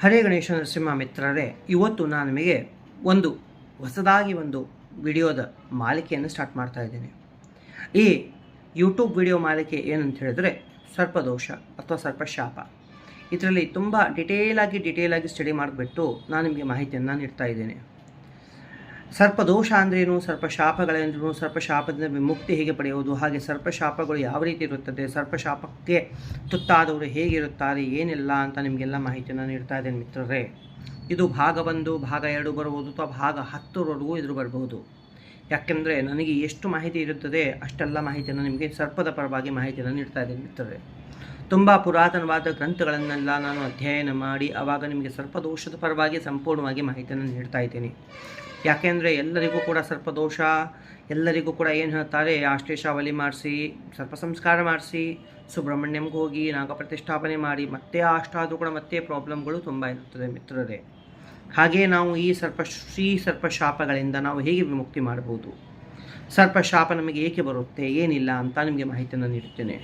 ಹರೇ ಗಣೇಶ ನರಸಿಂಹ ಮಿತ್ರರೇ, ಇವತ್ತು ನಾನು ನಿಮಗೆ ಒಂದು ಹೊಸದಾಗಿ ಒಂದು ವಿಡಿಯೋದ ಮಾಲಿಕೆಯನ್ನು ಸ್ಟಾರ್ಟ್ ಮಾಡ್ತಾ ಇದ್ದೇನೆ. ಈ ಯೂಟ್ಯೂಬ್ ವಿಡಿಯೋ ಮಾಲಿಕೆ ಏನಂತ ಹೇಳಿದ್ರೆ ಸರ್ಪದೋಷ ಅಥವಾ ಸರ್ಪಶಾಪ ಇದರಲ್ಲಿ ತುಂಬ ಡಿಟೇಲಾಗಿ ಡಿಟೇಲಾಗಿ ಸ್ಟಡಿ ಮಾಡಿಬಿಟ್ಟು ನಾನು ನಿಮಗೆ ಮಾಹಿತಿಯನ್ನು ನೀಡ್ತಾ ಇದ್ದೇನೆ. ಸರ್ಪದೋಷ ಅಂದ್ರೇನು ಸರ್ಪಶಾಪಗಳೇನು ಸರ್ಪಶಾಪದಿಂದ ವಿಮುಕ್ತಿ ಹೇಗೆ ಪಡೆಯುವುದು? ಹಾಗೆ ಸರ್ಪಶಾಪಗಳು ಯಾವ ರೀತಿ ಇರುತ್ತದೆ? ಸರ್ಪಶಾಪಕ್ಕೆ ತುತ್ತಾದವರು ಹೇಗಿರುತ್ತಾರೆ? ಏನಿಲ್ಲ ಅಂತ ನಿಮಗೆಲ್ಲ ಮಾಹಿತಿಯನ್ನು ನೀಡ್ತಾ ಇದ್ದೇನೆ ಮಿತ್ರರೇ. ಇದು ಭಾಗ ಒಂದು, ಭಾಗ ಎರಡು ಬರಬಹುದು ಅಥವಾ ಭಾಗ ಹತ್ತರವರೆಗೂ ಇದ್ರು ಬರಬಹುದು. ಯಾಕೆಂದರೆ ನನಗೆ ಎಷ್ಟು ಮಾಹಿತಿ ಇರುತ್ತದೆ, ಅಷ್ಟೆಲ್ಲ ಮಾಹಿತಿಯನ್ನು ನಿಮಗೆ ಸರ್ಪದ ಪರವಾಗಿ ಮಾಹಿತಿಯನ್ನು ನೀಡ್ತಾ ಇದ್ದೇನೆ ಮಿತ್ರರೇ. ತುಂಬ ಪುರಾತನವಾದ ಗ್ರಂಥಗಳನ್ನೆಲ್ಲ ನಾನು ಅಧ್ಯಯನ ಮಾಡಿ ಆವಾಗ ನಿಮಗೆ ಸರ್ಪದೋಷದ ಪರವಾಗಿ ಸಂಪೂರ್ಣವಾಗಿ ಮಾಹಿತಿಯನ್ನು ನೀಡ್ತಾ ಇದ್ದೀನಿ. ಯಾಕೆಂದರೆ ಎಲ್ಲರಿಗೂ ಕೂಡ ಸರ್ಪದೋಷ ಎಲ್ಲರಿಗೂ ಕೂಡ ಏನು ಹೇಳ್ತಾರೆ ಆಶ್ಲೇಷಾವಲಿ ಮಾಡಿಸಿ ಸರ್ಪ ಸಂಸ್ಕಾರ ಮಾಡಿಸಿ, ಸುಬ್ರಹ್ಮಣ್ಯಂಗೆ ಹೋಗಿ ನಾಗ ಪ್ರತಿಷ್ಠಾಪನೆ ಮಾಡಿ ಮತ್ತೆ ಅಷ್ಟಾದರೂ ಕೂಡ ಮತ್ತೆ ಪ್ರಾಬ್ಲಮ್ಗಳು ತುಂಬ ಇರುತ್ತದೆ ಮಿತ್ರರೇ. ಹಾಗೆ ನಾವು ಈ ಸರ್ಪ, ಶ್ರೀ ಸರ್ಪಶಾಪಗಳಿಂದ ನಾವು ಹೇಗೆ ವಿಮುಕ್ತಿ ಮಾಡಬಹುದು ಸರ್ಪಶಾಪ ನಮಗೆ ಏಕೆ ಬರುತ್ತೆ, ಏನಿಲ್ಲ ಅಂತ ನಿಮಗೆ ಮಾಹಿತಿಯನ್ನು ನೀಡುತ್ತೇನೆ.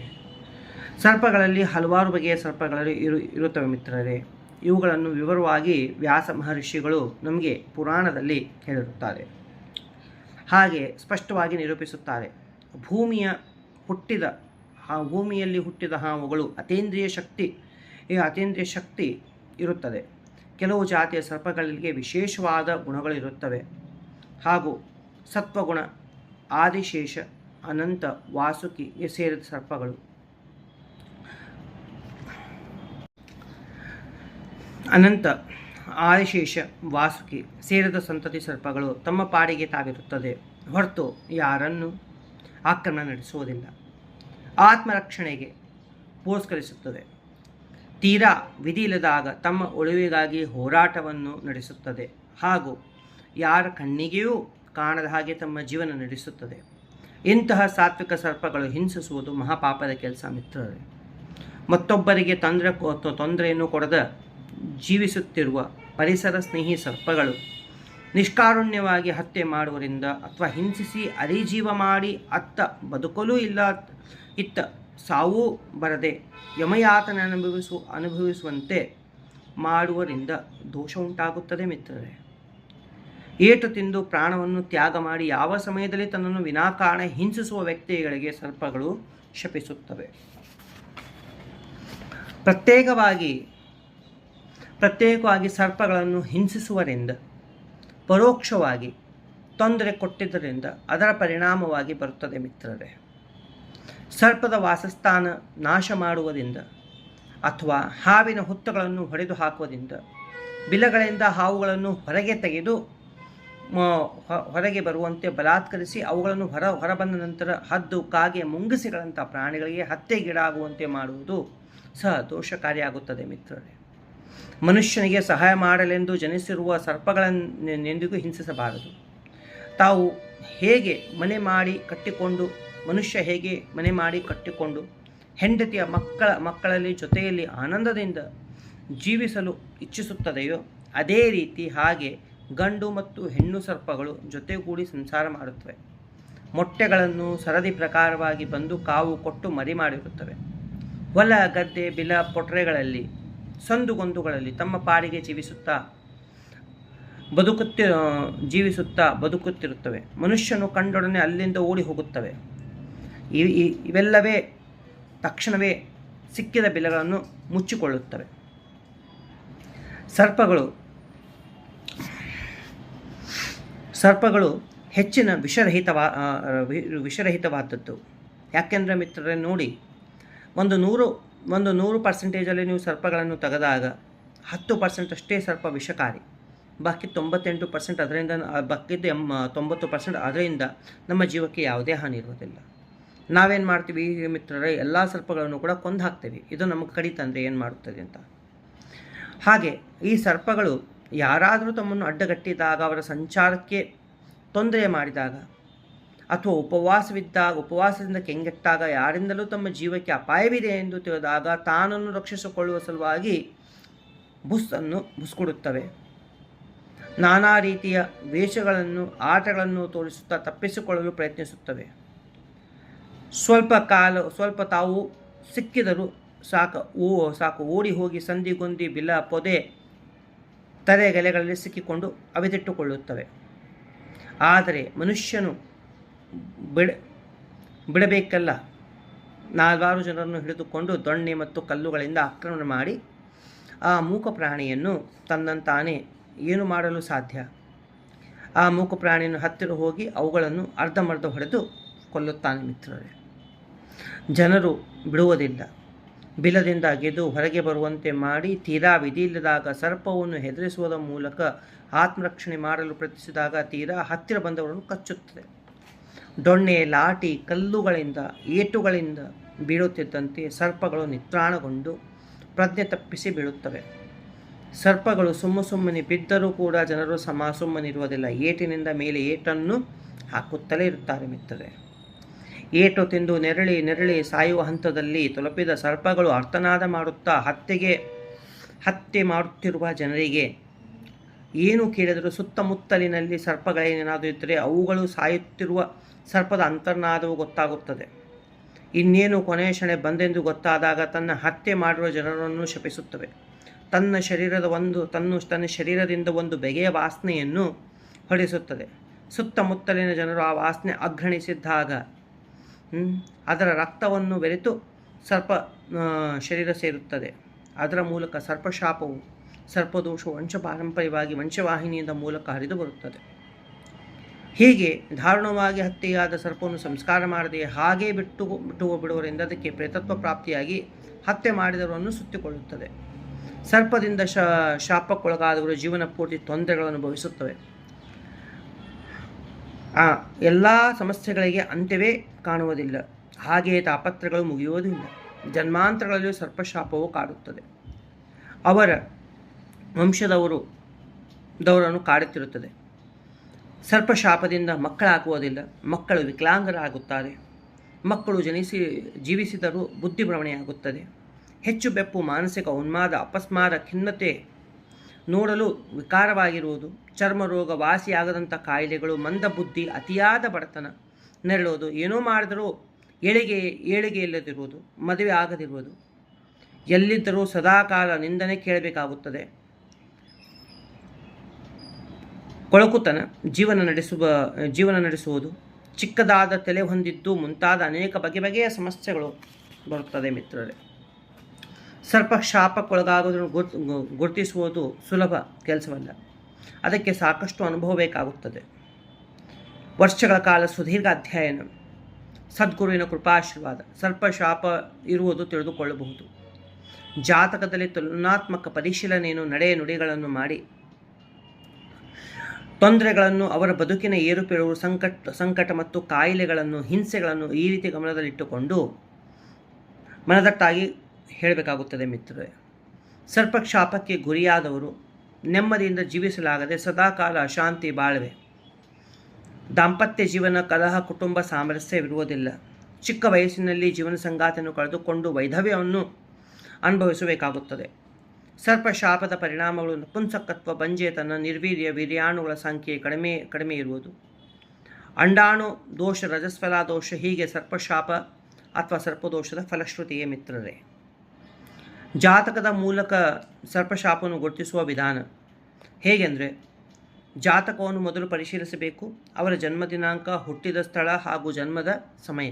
ಸರ್ಪಗಳಲ್ಲಿ ಹಲವಾರು ಬಗೆಯ ಸರ್ಪಗಳು ಇರು, ಇರುತ್ತವೆ ಮಿತ್ರರೇ. ಇವುಗಳನ್ನು ವಿವರವಾಗಿ ವ್ಯಾಸ ಮಹರ್ಷಿಗಳು ನಮಗೆ ಪುರಾಣದಲ್ಲಿ ಹೇಳಿರುತ್ತಾರೆ. ಹಾಗೆ ಸ್ಪಷ್ಟವಾಗಿ ನಿರೂಪಿಸುತ್ತಾರೆ. ಭೂಮಿಯ ಹುಟ್ಟಿದ ಆ ಭೂಮಿಯಲ್ಲಿ ಹುಟ್ಟಿದ ಹಾವುಗಳು ಅತೇಂದ್ರಿಯ ಶಕ್ತಿ, ಈ ಅತೇಂದ್ರಿಯ ಶಕ್ತಿ ಇರುತ್ತದೆ. ಕೆಲವು ಜಾತಿಯ ಸರ್ಪಗಳಿಗೆ ವಿಶೇಷವಾದ ಗುಣಗಳಿರುತ್ತವೆ ಹಾಗೂ ಸತ್ವಗುಣ, ಆದಿಶೇಷ, ಅನಂತ ವಾಸುಕಿಗೆ ಸೇರಿದ ಸರ್ಪಗಳು. ಅನಂತ ಆದಿಶೇಷ ವಾಸುಕಿ ಸೇರಿದ ಸಂತತಿ ಸರ್ಪಗಳು ತಮ್ಮ ಪಾಡಿಗೆ ತಾವಿರುತ್ತದೆ. ಹೊರತು ಯಾರನ್ನು ಆಕ್ರಮಣ ನಡೆಸುವುದಿಲ್ಲ. ಆತ್ಮರಕ್ಷಣೆಗೆ ಪೋಸ್ಕರಿಸುತ್ತದೆ ತೀರಾ ವಿಧಿ ಇಲ್ಲದಾಗ ತಮ್ಮ ಉಳಿವಿಗಾಗಿ ಹೋರಾಟವನ್ನು ನಡೆಸುತ್ತದೆ. ಹಾಗೂ ಯಾರ ಕಣ್ಣಿಗೆಯೂ ಕಾಣದ ಹಾಗೆ ತಮ್ಮ ಜೀವನ ನಡೆಸುತ್ತದೆ. ಇಂತಹ ಸಾತ್ವಿಕ ಸರ್ಪಗಳು ಹಿಂಸಿಸುವುದು ಮಹಾಪಾಪದ ಕೆಲಸ ಮಿತ್ರರೇ. ಮತ್ತೊಬ್ಬರಿಗೆ ತೊಂದರೆ ತೊಂದರೆಯನ್ನು ಕೊಡದ ಜೀವಿಸುತ್ತಿರುವ ಪರಿಸರ ಸ್ನೇಹಿ ಸರ್ಪಗಳು ನಿಷ್ಕಾರುಣ್ಯವಾಗಿ ಹತ್ಯೆ ಮಾಡುವುದರಿಂದ ಅಥವಾ ಹಿಂಸಿಸಿ ಅರಿಜೀವ ಮಾಡಿ ಅತ್ತ ಬದುಕಲೂ ಇಲ್ಲ ಇತ್ತ ಸಾವೂ ಬರದೆ ಯಮಯಾತನ ಅನುಭವಿಸು ಅನುಭವಿಸುವಂತೆ ಮಾಡುವರಿಂದ ದೋಷ ಉಂಟಾಗುತ್ತದೆ ಮಿತ್ರರೇ. ಏಟು ತಿಂದು ಪ್ರಾಣವನ್ನು ತ್ಯಾಗ ಮಾಡಿ ಯಾವ ಸಮಯದಲ್ಲಿ ತನ್ನನ್ನು ವಿನಾಕಾರಣ ಹಿಂಸಿಸುವ ವ್ಯಕ್ತಿಗಳಿಗೆ ಸರ್ಪಗಳು ಶಪಿಸುತ್ತವೆ. ಪ್ರತ್ಯೇಕವಾಗಿ ಪ್ರತ್ಯೇಕವಾಗಿ ಸರ್ಪಗಳನ್ನು ಹಿಂಸಿಸುವರಿಂದ, ಪರೋಕ್ಷವಾಗಿ ತೊಂದರೆ ಕೊಟ್ಟಿದ್ದರಿಂದ ಅದರ ಪರಿಣಾಮವಾಗಿ ಬರುತ್ತದೆ ಮಿತ್ರರೇ. ಸರ್ಪದ ವಾಸಸ್ಥಾನ ನಾಶ ಮಾಡುವುದರಿಂದ ಅಥವಾ ಹಾವಿನ ಹುತ್ತಗಳನ್ನು ಹೊಡೆದು ಹಾಕುವುದರಿಂದ ಬಿಲಗಳಿಂದ ಹಾವುಗಳನ್ನು ಹೊರಗೆ ತೆಗೆದು ಹೊರಗೆ ಬರುವಂತೆ ಬಲಾತ್ಕರಿಸಿ ಅವುಗಳನ್ನು ಹೊರ, ಹೊರಬಂದ ನಂತರ ಹದ್ದು, ಕಾಗೆ ಮುಂಗಿಸಿಗಳಂಥ ಪ್ರಾಣಿಗಳಿಗೆ ಹತ್ಯೆಗೀಡಾಗುವಂತೆ ಮಾಡುವುದು ಸಹ ದೋಷಕಾರಿಯಾಗುತ್ತದೆ ಮಿತ್ರರೇ. ಮನುಷ್ಯನಿಗೆ ಸಹಾಯ ಮಾಡಲೆಂದು ಜನಿಸಿರುವ ಸರ್ಪಗಳನ್ನೆಂದಿಗೂ ಹಿಂಸಿಸಬಾರದು. ತಾವು ಹೇಗೆ ಮನೆ ಮಾಡಿ ಕಟ್ಟಿಕೊಂಡು, ಮನುಷ್ಯ ಹೇಗೆ ಮನೆ ಮಾಡಿ ಕಟ್ಟಿಕೊಂಡು, ಹೆಂಡತಿಯ ಮಕ್ಕಳ ಮಕ್ಕಳಲ್ಲಿ ಜೊತೆಯಲ್ಲಿ ಆನಂದದಿಂದ ಜೀವಿಸಲು ಇಚ್ಛಿಸುತ್ತದೆಯೋ, ಅದೇ ರೀತಿ ಹಾಗೆ ಗಂಡು ಮತ್ತು ಹೆಣ್ಣು ಸರ್ಪಗಳು ಜೊತೆಗೂಡಿ ಸಂಸಾರ ಮಾಡುತ್ತವೆ. ಮೊಟ್ಟೆಗಳನ್ನು ಸರದಿ ಪ್ರಕಾರವಾಗಿ ಬಂದು ಕಾವು ಕೊಟ್ಟು ಮರಿ ಮಾಡಿರುತ್ತವೆ. ಹೊಲ, ಗದ್ದೆ, ಬಿಲ ಪೊಟ್ರೆಗಳಲ್ಲಿ ಸಂದುಗೊಂದುಗಳಲ್ಲಿ ತಮ್ಮ ಪಾಡಿಗೆ ಜೀವಿಸುತ್ತಾ ಬದುಕುತ್ತಿ ಜೀವಿಸುತ್ತಾ ಬದುಕುತ್ತಿರುತ್ತವೆ. ಮನುಷ್ಯನು ಕಂಡೊಡನೆ ಅಲ್ಲಿಂದ ಓಡಿ ಹೋಗುತ್ತವೆ. ಇವೆಲ್ಲವೇ ತಕ್ಷಣವೇ ಸಿಕ್ಕಿದ ಬಿಲಗಳನ್ನು ಮುಚ್ಚಿಕೊಳ್ಳುತ್ತವೆ. ಸರ್ಪಗಳು ಸರ್ಪಗಳು ಹೆಚ್ಚಿನ ವಿಷರಹಿತವಾ ವಿಷರಹಿತವಾದದ್ದು. ಯಾಕೆಂದರೆ ಮಿತ್ರರೇ, ನೋಡಿ, ಒಂದು ನೂರು ಒಂದು ನೂರು ಪರ್ಸೆಂಟೇಜಲ್ಲಿ ನೀವು ಸರ್ಪಗಳನ್ನು ತೆಗೆದಾಗ ಹತ್ತು ಪರ್ಸೆಂಟ್ ಅಷ್ಟೇ ಸರ್ಪ ವಿಷಕಾರಿ. ಬಾಕಿ ತೊಂಬತ್ತೆಂಟು ಪರ್ಸೆಂಟ್ ಅದರಿಂದ ಬಾಕಿದ್ದು ಎಂ ತೊಂಬತ್ತು ಪರ್ಸೆಂಟ್ ಅದರಿಂದ ನಮ್ಮ ಜೀವಕ್ಕೆ ಯಾವುದೇ ಹಾನಿ ಇರುವುದಿಲ್ಲ. ನಾವೇನು ಮಾಡ್ತೀವಿ ಮಿತ್ರರೇ, ಎಲ್ಲ ಸರ್ಪಗಳನ್ನು ಕೂಡ ಕೊಂದು ಹಾಕ್ತೇವೆ. ಇದು ನಮಗೆ ಕಡಿತಂದರೆ ಏನು ಮಾಡುತ್ತದೆ ಅಂತ. ಹಾಗೆ ಈ ಸರ್ಪಗಳು ಯಾರಾದರೂ ತಮ್ಮನ್ನು ಅಡ್ಡಗಟ್ಟಿದಾಗ, ಅವರ ಸಂಚಾರಕ್ಕೆ ತೊಂದರೆ ಮಾಡಿದಾಗ ಅಥವಾ ಉಪವಾಸವಿದ್ದಾಗ, ಉಪವಾಸದಿಂದ ಕೆಂಗೆಟ್ಟಾಗ ಯಾರಿಂದಲೂ ತಮ್ಮ ಜೀವಕ್ಕೆ ಅಪಾಯವಿದೆ ಎಂದು ತಿಳಿದಾಗ ತಾನನ್ನು ರಕ್ಷಿಸಿಕೊಳ್ಳುವ ಸಲುವಾಗಿ ಬುಸ್ಸನ್ನು ಬುಸ್ಕೊಡುತ್ತವೆ. ನಾನಾ ರೀತಿಯ ವೇಷಗಳನ್ನು, ಆಟಗಳನ್ನು ತೋರಿಸುತ್ತಾ ತಪ್ಪಿಸಿಕೊಳ್ಳಲು ಪ್ರಯತ್ನಿಸುತ್ತವೆ. ಸ್ವಲ್ಪ ಕಾಲ, ಸ್ವಲ್ಪ ತಾವು ಸಿಕ್ಕಿದರೂ ಸಾಕು, ಓ, ಸಾಕು, ಓಡಿ ಹೋಗಿ ಸಂದಿಗೊಂದಿ ಬಿಲ, ಪೊದೆ ತಲೆಗೆಲೆಗಳಲ್ಲಿ ಸಿಕ್ಕಿಕೊಂಡು ಅವಿತಿಟ್ಟುಕೊಳ್ಳುತ್ತವೆ ಆದರೆ ಮನುಷ್ಯನು ಬಿಡ, ಬಿಡಬೇಕಲ್ಲ. ನಾಲ್ವಾರು ಜನರನ್ನು ಹಿಡಿದುಕೊಂಡು ದೊಣ್ಣೆ ಮತ್ತು ಕಲ್ಲುಗಳಿಂದ ಆಕ್ರಮಣ ಮಾಡಿ ಆ ಮೂಕ ಪ್ರಾಣಿಯನ್ನು ತನ್ನಂತಾನೆ ಏನು ಮಾಡಲು ಸಾಧ್ಯ? ಆ ಮೂಕ ಪ್ರಾಣಿಯನ್ನು ಹತ್ತಿರ ಹೋಗಿ ಅವುಗಳನ್ನು ಅರ್ಧಮರ್ಧ ಹೊಡೆದು ಕೊಲ್ಲುತ್ತಾನೆ ಮಿತ್ರರೇ. ಜನರು ಬಿಡುವುದಿಲ್ಲ. ಬಿಲದಿಂದ ಗೆದ್ದು ಹೊರಗೆ ಬರುವಂತೆ ಮಾಡಿ ತೀರಾ ವಿಧಿಯಿಲ್ಲದಾಗ ಸರ್ಪವನ್ನು ಹೆದರಿಸುವುದರ ಮೂಲಕ ಆತ್ಮರಕ್ಷಣೆ ಮಾಡಲು ಪ್ರಯತ್ನಿಸಿದಾಗ ತೀರಾ ಹತ್ತಿರ ಬಂದವರನ್ನು ಕಚ್ಚುತ್ತದೆ. ದೊಣ್ಣೆ ಲಾಟಿ ಕಲ್ಲುಗಳಿಂದ, ಏಟುಗಳಿಂದ ಬೀಳುತ್ತಿದ್ದಂತೆ ಸರ್ಪಗಳು ನಿತ್ರಾಣಗೊಂಡು ಪ್ರಜ್ಞೆ ತಪ್ಪಿಸಿ ಬೀಳುತ್ತವೆ. ಸರ್ಪಗಳು ಸುಮ್ಮ ಸುಮ್ಮನೆ ಬಿದ್ದರೂ ಕೂಡ ಜನರು ಸಮ ಸುಮ್ಮನಿರುವುದಿಲ್ಲ. ಏಟಿನಿಂದ ಮೇಲೆ ಏಟನ್ನು ಹಾಕುತ್ತಲೇ ಇರುತ್ತಾರೆ ಮಿತ್ರರೆ. ಏಟು ತಿಂದು ನೆರಳಿ ನೆರಳಿ ಸಾಯುವ ಹಂತದಲ್ಲಿ ತಲುಪಿದ ಸರ್ಪಗಳು ಅರ್ಥನಾದ ಮಾಡುತ್ತಾ ಹತ್ಯೆಗೆ, ಹತ್ಯೆ ಮಾಡುತ್ತಿರುವ ಜನರಿಗೆ ಏನು ಕೇಳಿದರೂ ಸುತ್ತಮುತ್ತಲಿನಲ್ಲಿ ಸರ್ಪಗಳೇನೇನಾದರೂ ಇದ್ದರೆ ಅವುಗಳು ಸಾಯುತ್ತಿರುವ ಸರ್ಪದ ಅಂತರ್ನಾದವು ಗೊತ್ತಾಗುತ್ತದೆ. ಇನ್ನೇನು ಕೊನೆಯ ಕ್ಷಣೆ ಬಂದೆಂದು ಗೊತ್ತಾದಾಗ ತನ್ನ ಹತ್ಯೆ ಮಾಡಿರುವ ಜನರನ್ನು ಶಪಿಸುತ್ತವೆ. ತನ್ನ ಶರೀರದ ಒಂದು, ತನ್ನ ತನ್ನ ಶರೀರದಿಂದ ಒಂದು ಬೆಗೆಯ ವಾಸನೆಯನ್ನು ಹೊಡೆಸುತ್ತದೆ. ಸುತ್ತಮುತ್ತಲಿನ ಜನರು ಆ ವಾಸನೆ ಅಗ್ರಣಿಸಿದ್ದಾಗ ಅದರ ರಕ್ತವನ್ನು ಬೆರೆತು ಸರ್ಪ ಶರೀರ ಸೇರುತ್ತದೆ. ಅದರ ಮೂಲಕ ಸರ್ಪಶಾಪವು ಸರ್ಪದೋಷವು ವಂಶ ಪಾರಂಪರ್ಯವಾಗಿ ವಂಶವಾಹಿನಿಯಿಂದ ಮೂಲಕ ಹರಿದು ಬರುತ್ತದೆ. ಹೀಗೆ ದಾರುಣವಾಗಿ ಹತ್ಯೆಯಾದ ಸರ್ಪವನ್ನು ಸಂಸ್ಕಾರ ಮಾಡದೆ ಹಾಗೇ ಬಿಟ್ಟು ಬಿಟ್ಟು ಬಿಡುವರಿಂದ ಅದಕ್ಕೆ ಪ್ರೇತತ್ವ ಪ್ರಾಪ್ತಿಯಾಗಿ ಹತ್ಯೆ ಮಾಡಿದವರನ್ನು ಸುತ್ತಿಕೊಳ್ಳುತ್ತದೆ. ಸರ್ಪದಿಂದ ಶ, ಶಾಪಕ್ಕೊಳಗಾದವರು ಜೀವನ ಪೂರ್ತಿ ತೊಂದರೆಗಳನ್ನು ಅನುಭವಿಸುತ್ತವೆ. ಆ ಎಲ್ಲ ಸಮಸ್ಯೆಗಳಿಗೆ ಅಂತ್ಯವೇ ಕಾಣುವುದಿಲ್ಲ. ಹಾಗೆಯೇ ತಾಪತ್ರಗಳು ಮುಗಿಯುವುದಿಲ್ಲ. ಜನ್ಮಾಂತರಗಳಲ್ಲಿಯೂ ಸರ್ಪಶಾಪವು ಕಾಡುತ್ತದೆ. ಅವರ ವಂಶದವರು, ದವರನ್ನು ಕಾಡುತ್ತಿರುತ್ತದೆ. ಸರ್ಪಶಾಪದಿಂದ ಮಕ್ಕಳಾಗುವುದಿಲ್ಲ, ಮಕ್ಕಳು ವಿಕಲಾಂಗರಾಗುತ್ತಾರೆ. ಮಕ್ಕಳು ಜನಿಸಿ, ಜೀವಿಸಿದರೂ ಬುದ್ಧಿಭ್ರಮಣೆಯಾಗುತ್ತದೆ. ಹೆಚ್ಚು ಬೆಪ್ಪು, ಮಾನಸಿಕ ಉನ್ಮಾದ, ಅಪಸ್ಮಾರ, ಖಿನ್ನತೆ ನೋಡಲು ವಿಕಾರವಾಗಿರುವುದು. ಚರ್ಮ ರೋಗ ವಾಸಿಯಾಗದಂಥ ಕಾಯಿಲೆಗಳು ಮಂದ ಬುದ್ಧಿ ಅತಿಯಾದ ಬಡತನ ನೆರಳೋದು ಏನೋ ಮಾಡಿದರೂ ಏಳಿಗೆ ಏಳಿಗೆ ಇಲ್ಲದಿರುವುದು, ಮದುವೆ ಆಗದಿರುವುದು. ಎಲ್ಲಿದ್ದರೂ ಸದಾಕಾಲ ನಿಂದನೆ ಕೇಳಬೇಕಾಗುತ್ತದೆ. ಕೊಳಕುತನ ಜೀವನ ನಡೆಸುವ, ಜೀವನ ನಡೆಸುವುದು ಚಿಕ್ಕದಾದ ತಲೆ ಹೊಂದಿದ್ದು ಮುಂತಾದ ಅನೇಕ ಬಗೆ ಬಗೆಯ ಸಮಸ್ಯೆಗಳು ಬರುತ್ತದೆ ಮಿತ್ರರೇ. ಸರ್ಪ ಶಾಪಕ್ಕೊಳಗಾಗೋದನ್ನು ಗುರುತಿಸುವುದು ಸುಲಭ ಕೆಲಸವಲ್ಲ. ಅದಕ್ಕೆ ಸಾಕಷ್ಟು ಅನುಭವ ಬೇಕಾಗುತ್ತದೆ. ವರ್ಷಗಳ ಕಾಲ ಸುದೀರ್ಘ ಅಧ್ಯಯನ, ಸದ್ಗುರುವಿನ ಕೃಪಾಶೀರ್ವಾದ ಸರ್ಪ ಶಾಪ ಇರುವುದು ತಿಳಿದುಕೊಳ್ಳಬಹುದು. ಜಾತಕದಲ್ಲಿ ತುಲನಾತ್ಮಕ ಪರಿಶೀಲನೆಯನ್ನು ನಡೆ ನುಡಿಗಳನ್ನು ಮಾಡಿ ತೊಂದರೆಗಳನ್ನು ಅವರ ಬದುಕಿನ ಏರುಪೇರು, ಸಂಕಟ ಸಂಕಟ ಮತ್ತು ಕಾಯಿಲೆಗಳನ್ನು, ಹಿಂಸೆಗಳನ್ನು ಈ ರೀತಿ ಗಮನದಲ್ಲಿಟ್ಟುಕೊಂಡು ಮನದಟ್ಟಾಗಿ ಹೇಳಬೇಕಾಗುತ್ತದೆ ಮಿತ್ರರೇ. ಸರ್ಪಕ್ಷಾಪಕ್ಕೆ ಗುರಿಯಾದವರು ನೆಮ್ಮದಿಯಿಂದ ಜೀವಿಸಲಾಗದೆ ಸದಾಕಾಲ ಅಶಾಂತಿ ಬಾಳ್ವೆ. ದಾಂಪತ್ಯ ಜೀವನ, ಕಲಹ, ಕುಟುಂಬ ಸಾಮರಸ್ಯವಿರುವುದಿಲ್ಲ. ಚಿಕ್ಕ ವಯಸ್ಸಿನಲ್ಲಿ ಜೀವನ ಸಂಗಾತಿಯನ್ನು ಕಳೆದುಕೊಂಡು ವೈಧವ್ಯವನ್ನು ಅನುಭವಿಸಬೇಕಾಗುತ್ತದೆ. ಸರ್ಪಶಾಪದ ಪರಿಣಾಮಗಳು ನಪುಂಸಕತ್ವ ಬಂಜೇತನ, ನಿರ್ವೀರ್ಯ, ವೀರ್ಯಾಣುಗಳ ಸಂಖ್ಯೆ ಕಡಿಮೆ ಕಡಿಮೆ ಇರುವುದು. ಅಂಡಾಣು ದೋಷ ರಜಸ್ಫಲ ದೋಷ ಹೀಗೆ ಸರ್ಪಶಾಪ ಅಥವಾ ಸರ್ಪದೋಷದ ಫಲಶ್ರುತಿಯೇ ಮಿತ್ರರೇ. ಜಾತಕದ ಮೂಲಕ ಸರ್ಪಶಾಪವನ್ನು ಗುರುತಿಸುವ ವಿಧಾನ ಹೇಗೆಂದರೆ, ಜಾತಕವನ್ನು ಮೊದಲು ಪರಿಶೀಲಿಸಬೇಕು, ಅವರ ಜನ್ಮದಿನಾಂಕ ಹುಟ್ಟಿದ ಸ್ಥಳ ಹಾಗೂ ಜನ್ಮದ ಸಮಯ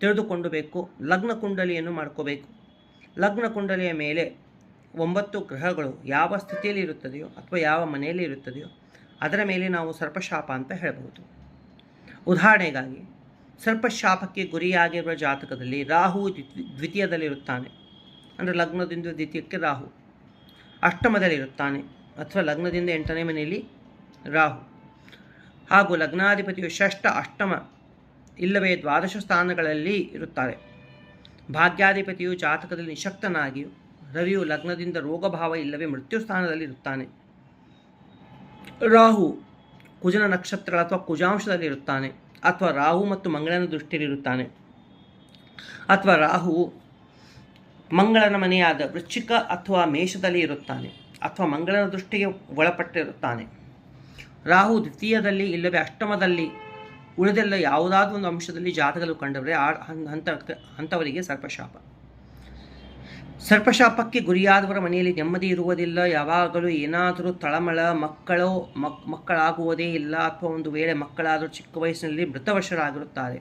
ತಿಳಿದುಕೊಂಡು ಬೇಕು, ಲಗ್ನ ಕುಂಡಲಿಯನ್ನು ಮಾಡ್ಕೋಬೇಕು. ಲಗ್ನ ಕುಂಡಲಿಯ ಮೇಲೆ ಒಂಬತ್ತು ಗ್ರಹಗಳು ಯಾವ ಸ್ಥಿತಿಯಲ್ಲಿ ಇರುತ್ತದೆಯೋ ಅಥವಾ ಯಾವ ಮನೆಯಲ್ಲಿ ಇರುತ್ತದೆಯೋ ಅದರ ಮೇಲೆ ನಾವು ಸರ್ಪಶಾಪ ಅಂತ ಹೇಳಬಹುದು. ಉದಾಹರಣೆಗಾಗಿ, ಸರ್ಪಶಾಪಕ್ಕೆ ಗುರಿಯಾಗಿರುವ ಜಾತಕದಲ್ಲಿ ರಾಹು ದ್ವಿತಿ- ದ್ವಿತೀಯದಲ್ಲಿರುತ್ತಾನೆ. ಅಂದರೆ ಲಗ್ನದಿಂದ ದ್ವಿತೀಯಕ್ಕೆ ರಾಹು. ಅಷ್ಟಮದಲ್ಲಿರುತ್ತಾನೆ ಅಥವಾ ಲಗ್ನದಿಂದ ಎಂಟನೇ ಮನೆಯಲ್ಲಿ ರಾಹು. ಹಾಗೂ ಲಗ್ನಾಧಿಪತಿಯು ಷಷ್ಠ, ಅಷ್ಟಮ ಇಲ್ಲವೇ ದ್ವಾದಶ ಸ್ಥಾನಗಳಲ್ಲಿ ಇರುತ್ತಾರೆ. ಭಾಗ್ಯಾಧಿಪತಿಯು ಜಾತಕದಲ್ಲಿ ನಿಶಕ್ತನಾಗಿಯೂ ರವಿಯು ಲಗ್ನದಿಂದ ರೋಗಭಾವ ಇಲ್ಲವೇ ಮೃತ್ಯು ಸ್ಥಾನದಲ್ಲಿ ಇರುತ್ತಾನೆ. ರಾಹು ಕುಜನ ನಕ್ಷತ್ರಗಳ ಅಥವಾ ಕುಜಾಂಶದಲ್ಲಿ ಇರುತ್ತಾನೆ ಅಥವಾ ರಾಹು ಮತ್ತು ಮಂಗಳನ ದೃಷ್ಟಿಯಲ್ಲಿರುತ್ತಾನೆ ಅಥವಾ ರಾಹು ಮಂಗಳನ ಮನೆಯಾದ ವೃಶ್ಚಿಕ ಅಥವಾ ಮೇಷದಲ್ಲಿ ಇರುತ್ತಾನೆ ಅಥವಾ ಮಂಗಳನ ದೃಷ್ಟಿಗೆ ಒಳಪಟ್ಟಿರುತ್ತಾನೆ. ರಾಹು ದ್ವಿತೀಯದಲ್ಲಿ ಇಲ್ಲವೇ ಅಷ್ಟಮದಲ್ಲಿ ಉಳಿದೆಲ್ಲ ಯಾವುದಾದ್ರೂ ಒಂದು ಅಂಶದಲ್ಲಿ ಜಾತಕಗಳು ಕಂಡವರೆ ಆ ಹಂತ ಅಂಥವರಿಗೆ ಸರ್ಪಶಾಪ. ಸರ್ಪಶಾಪಕ್ಕೆ ಗುರಿಯಾದವರ ಮನೆಯಲ್ಲಿ ನೆಮ್ಮದಿ ಇರುವುದಿಲ್ಲ. ಯಾವಾಗಲೂ ಏನಾದರೂ ತಳಮಳ, ಮಕ್ಕಳು, ಮಕ್, ಮಕ್ಕಳಾಗುವುದೇ ಇಲ್ಲ. ಅಥವಾ ಒಂದು ವೇಳೆ ಮಕ್ಕಳಾದರೂ ಚಿಕ್ಕ ವಯಸ್ಸಿನಲ್ಲಿ ಮೃತವಶರಾಗಿರುತ್ತಾರೆ.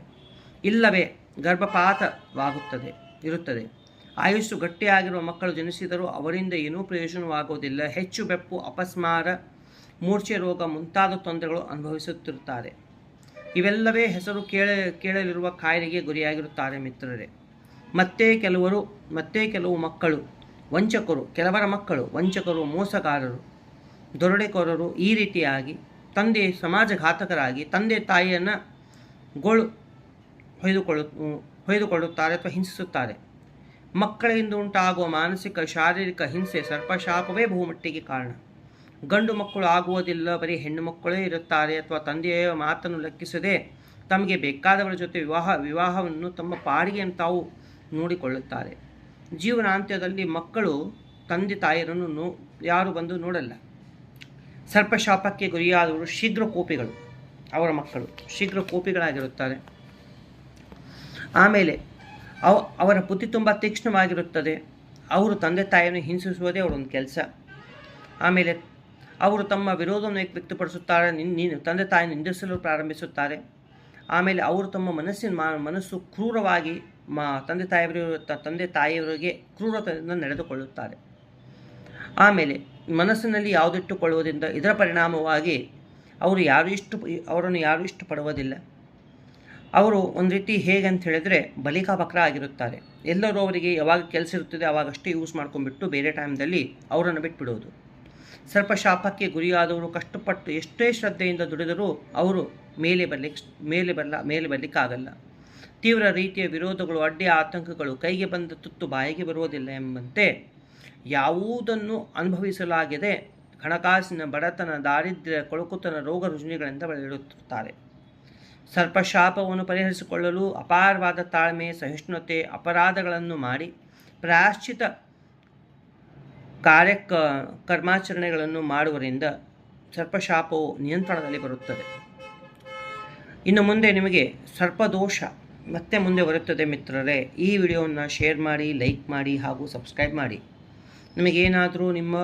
ಇಲ್ಲವೇ, ಗರ್ಭಪಾತವಾಗುತ್ತದೆ, ಇರುತ್ತದೆ. ಆಯುಸ್ಸು ಗಟ್ಟಿಯಾಗಿರುವ ಮಕ್ಕಳು ಜನಿಸಿದರೂ ಅವರಿಂದ ಏನೂ ಪ್ರಯೋಜನವಾಗುವುದಿಲ್ಲ. ಹೆಚ್ಚು ಬೆಪ್ಪು, ಅಪಸ್ಮಾರ, ಮೂರ್ಛೆ ರೋಗ ಮುಂತಾದ ತೊಂದರೆಗಳು ಅನುಭವಿಸುತ್ತಿರುತ್ತಾರೆ. ಇವೆಲ್ಲವೇ ಹೆಸರು ಕೇಳ, ಕೇಳಲಿರುವ ಕಾಯಿಲೆಗೆ ಗುರಿಯಾಗಿರುತ್ತಾರೆ ಮಿತ್ರರೇ. ಮತ್ತೆ ಕೆಲವರು, ಮತ್ತೆ ಕೆಲವು ಮಕ್ಕಳು, ವಂಚಕರು, ಕೆಲವರ ಮಕ್ಕಳು, ವಂಚಕರು, ಮೋಸಗಾರರು, ದೊರಡೆಕೋರರು ಈ ರೀತಿಯಾಗಿ ತಂದೆ ಸಮಾಜಘಾತಕರಾಗಿ ತಂದೆ ತಾಯಿಯನ್ನು ಗೋಳು ಹೊಯ್ದುಕೊಳ್ಳು, ಹೊಯ್ದುಕೊಳ್ಳುತ್ತಾರೆ ಅಥವಾ ಹಿಂಸಿಸುತ್ತಾರೆ. ಮಕ್ಕಳಿಂದ ಉಂಟಾಗುವ ಮಾನಸಿಕ, ಶಾರೀರಿಕ ಹಿಂಸೆ ಸರ್ಪಶಾಪವೇ ಬಹುಮಟ್ಟಿಗೆ ಕಾರಣ. ಗಂಡು ಮಕ್ಕಳು ಆಗುವುದಿಲ್ಲ, ಬರೀ ಹೆಣ್ಣು ಮಕ್ಕಳೇ ಇರುತ್ತಾರೆ ಅಥವಾ ತಂದೆಯ ಮಾತನ್ನು ಲೆಕ್ಕಿಸದೆ ತಮಗೆ ಬೇಕಾದವರ ಜೊತೆ ವಿವಾಹ, ವಿವಾಹವನ್ನು ತಮ್ಮ ಪಾಡಿಗೆ ತಾವು ನೋಡಿಕೊಳ್ಳುತ್ತಾರೆ. ಜೀವನಾಂತ್ಯದಲ್ಲಿ ಮಕ್ಕಳು, ತಂದೆ, ತಾಯಿಯರನ್ನು ನೋ, ಯಾರು ಬಂದು ನೋಡಲ್ಲ. ಸರ್ಪಶಾಪಕ್ಕೆ ಗುರಿಯಾದವರು ಶೀಘ್ರ ಕೋಪಿಗಳು ಅವರ ಮಕ್ಕಳು ಶೀಘ್ರ ಕೋಪಿಗಳಾಗಿರುತ್ತಾರೆ ಆಮೇಲೆ, ಅವ, ಅವರ ಪುತಿ ತುಂಬ ತೀಕ್ಷ್ಣವಾಗಿರುತ್ತದೆ. ಅವರು ತಂದೆ, ತಾಯಿಯನ್ನು ಹಿಂಸಿಸುವುದೇ ಅವರೊಂದು ಕೆಲಸ. ಆಮೇಲೆ, ಅವರು ತಮ್ಮ ವಿರೋಧವನ್ನು ವ್ಯಕ್ತಪಡಿಸುತ್ತಾರೆ, ನಿನ್ ತಂದೆ, ತಾಯಿಯನ್ನು ನಿಂದಿಸಲು ಪ್ರಾರಂಭಿಸುತ್ತಾರೆ. ಆಮೇಲೆ, ಅವರು ತಮ್ಮ ಮನಸ್ಸಿನ ಮನಸ್ಸು ಕ್ರೂರವಾಗಿ ಮಾ, ತಂದೆ ತಾಯಿಯವರು ತಂದೆ ತಾಯಿಯವರಿಗೆ ಕ್ರೂರತೆಯಿಂದ ನಡೆದುಕೊಳ್ಳುತ್ತಾರೆ. ಆಮೇಲೆ ಮನಸ್ಸಿನಲ್ಲಿ ಯಾವುದಿಟ್ಟುಕೊಳ್ಳುವುದರಿಂದ ಇದರ ಪರಿಣಾಮವಾಗಿ ಅವರು ಯಾರು ಇಷ್ಟು, ಅವರನ್ನು ಯಾರು ಇಷ್ಟಪಡುವುದಿಲ್ಲ. ಅವರು ಒಂದು ರೀತಿ ಹೇಗೆ ಅಂತ ಹೇಳಿದರೆ ಬಲಿಕಾ ಬಕ್ರ ಆಗಿರುತ್ತಾರೆ. ಎಲ್ಲರೂ ಅವರಿಗೆ ಯಾವಾಗ ಕೆಲಸ ಇರುತ್ತದೆ ಅವಾಗಷ್ಟೇ ಯೂಸ್ ಮಾಡ್ಕೊಂಡ್ಬಿಟ್ಟು ಬೇರೆ ಟೈಮ್ದಲ್ಲಿ ಅವರನ್ನು ಬಿಟ್ಬಿಡೋದು ಸರ್ಪಶಾಪಕ್ಕೆ ಗುರಿಯಾದವರು ಕಷ್ಟಪಟ್ಟು ಎಷ್ಟೇ ಶ್ರದ್ಧೆಯಿಂದ ದುಡಿದರೂ ಅವರು ಮೇಲೆ ಬರಲಿಕ್ಕೆ ಮೇಲೆ ಬರಲ್ಲ ಮೇಲೆ ಬರಲಿಕ್ಕಾಗಲ್ಲ. ತೀವ್ರ ರೀತಿಯ ವಿರೋಧಗಳು, ಅಡ್ಡಿ ಆತಂಕಗಳು ಕೈಗೆ ಬಂದ ತುತ್ತು ಬಾಯಿಗೆ ಬರುವುದಿಲ್ಲ ಎಂಬಂತೆ ಯಾವುದನ್ನು ಅನುಭವಿಸಲಾಗಿದೆ ಹಣಕಾಸಿನ ಬಡತನ, ದಾರಿದ್ರ್ಯ, ಕೊಳಕುತನ, ರೋಗ ರುಜಿನಗಳಿಂದ ಬಳಲುತ್ತಿರುತ್ತಾರೆ. ಸರ್ಪಶಾಪವನ್ನು ಪರಿಹರಿಸಿಕೊಳ್ಳಲು ಅಪಾರವಾದ ತಾಳ್ಮೆ, ಸಹಿಷ್ಣುತೆ, ಅಪರಾಧಗಳನ್ನು ಮಾಡಿ ಪ್ರಾಶ್ಚಿತ ಕಾರ್ಯ ಕರ್ಮಾಚರಣೆಗಳನ್ನು ಮಾಡುವುದರಿಂದ ಸರ್ಪಶಾಪವು ನಿಯಂತ್ರಣದಲ್ಲಿ ಬರುತ್ತದೆ. ಇನ್ನು ಮುಂದೆ ನಿಮಗೆ ಸರ್ಪದೋಷ ಮತ್ತೆ ಮುಂದೆ ಬರುತ್ತದೆ ಮಿತ್ರರೇ, ಈ ವಿಡಿಯೋವನ್ನು ಶೇರ್ ಮಾಡಿ ಲೈಕ್ ಮಾಡಿ ಹಾಗೂ ಸಬ್ಸ್ಕ್ರೈಬ್ ಮಾಡಿ. ನಿಮಗೇನಾದರೂ ನಿಮ್ಮ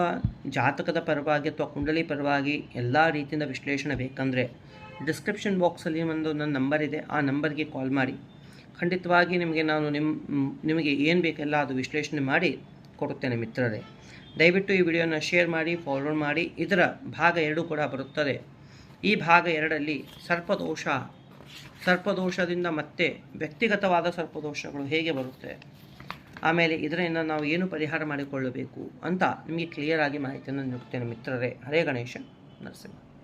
ಜಾತಕದ ಪರವಾಗಿ ಅಥವಾ ಕುಂಡಲಿ ಪರವಾಗಿ ಎಲ್ಲ ರೀತಿಯಿಂದ ವಿಶ್ಲೇಷಣೆ ಬೇಕಂದರೆ ಡಿಸ್ಕ್ರಿಪ್ಷನ್ ಬಾಕ್ಸಲ್ಲಿ ಒಂದು ನನ್ನ ನಂಬರ್ ಇದೆ, ಆ ನಂಬರ್ಗೆ ಕಾಲ್ ಮಾಡಿ. ಖಂಡಿತವಾಗಿ ನಿಮಗೆ ನಾನು ನಿಮ್ಮ ನಿಮಗೆ ಏನು ಬೇಕೆಲ್ಲ ಅದು ವಿಶ್ಲೇಷಣೆ ಮಾಡಿ ಕೊಡುತ್ತೇನೆ ಮಿತ್ರರೇ. ದಯವಿಟ್ಟು ಈ ವಿಡಿಯೋನ ಶೇರ್ ಮಾಡಿ ಫಾರ್ವರ್ಡ್ ಮಾಡಿ. ಇದರ ಭಾಗ ಎರಡು ಕೂಡ ಬರುತ್ತದೆ. ಈ ಭಾಗ ಎರಡರಲ್ಲಿ ಸರ್ಪದೋಷ ಸರ್ಪದೋಷದಿಂದ ಮತ್ತೆ ವ್ಯಕ್ತಿಗತವಾದ ಸರ್ಪದೋಷಗಳು ಹೇಗೆ ಬರುತ್ತೆ? ಆಮೇಲೆ ಇದರಿಂದ ನಾವು ಏನು ಪರಿಹಾರ ಮಾಡಿಕೊಳ್ಳಬೇಕು ಅಂತ ನಿಮಗೆ ಕ್ಲಿಯರ್ ಆಗಿ ಮಾಹಿತಿಯನ್ನು ನೀಡುತ್ತೇನೆ ಮಿತ್ರರೇ. ಹರೇ ಗಣೇಶ, ನರಸಿಂಹ.